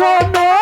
মনো